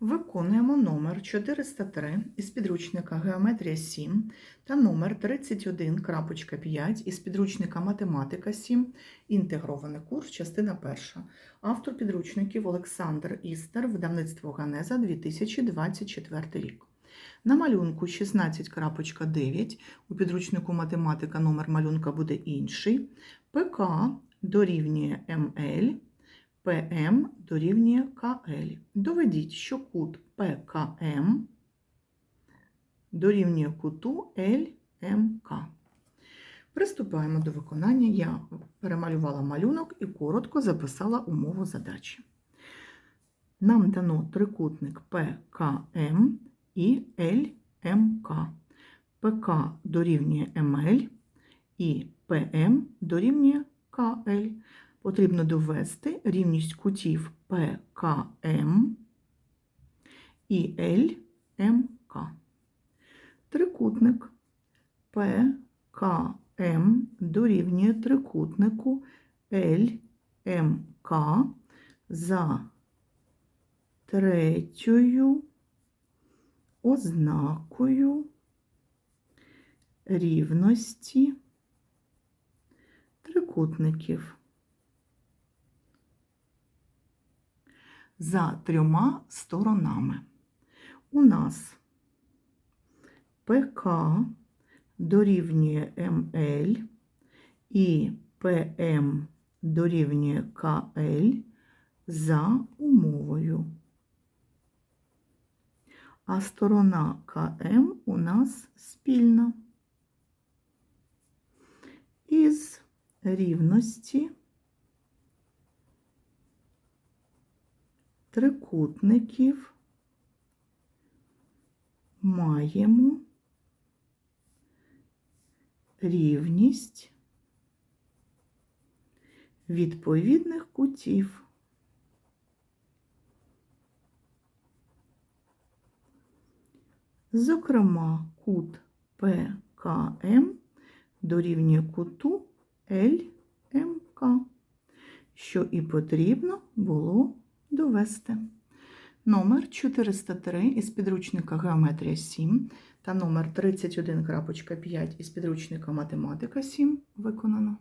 Виконуємо номер 403 із підручника Геометрія 7 та номер 31.5 із підручника Математика 7, інтегрований курс, частина 1. Автор підручників Олександр Істер, видавництво Ганеза 2024 рік. На малюнку 16.9 у підручнику математика номер малюнка буде інший. ПК дорівнює МЛ. ПМ дорівнює КЛ. Доведіть, що кут ПКМ дорівнює куту ЛМК. Приступаємо до виконання. Я перемалювала малюнок і коротко записала умову задачі. Нам дано трикутник ПКМ і ЛМК. ПК дорівнює МЛ і ПМ дорівнює КЛ потрібно довести рівність кутів ПКМ і ЛМК. Трикутник ПКМ дорівнює трикутнику ЛМК за третьою ознакою рівності трикутників. За трьома сторонами. У нас ПК дорівнює МЛ і ПМ дорівнює КЛ за умовою. А сторона КМ у нас спільна. Із рівності трикутників маємо рівність відповідних кутів. Зокрема, кут ПКМ дорівнює куту ЛМК, що і потрібно було довести. Номер 403 із підручника Геометрія 7 та номер 31.5 із підручника Математика 7 виконано.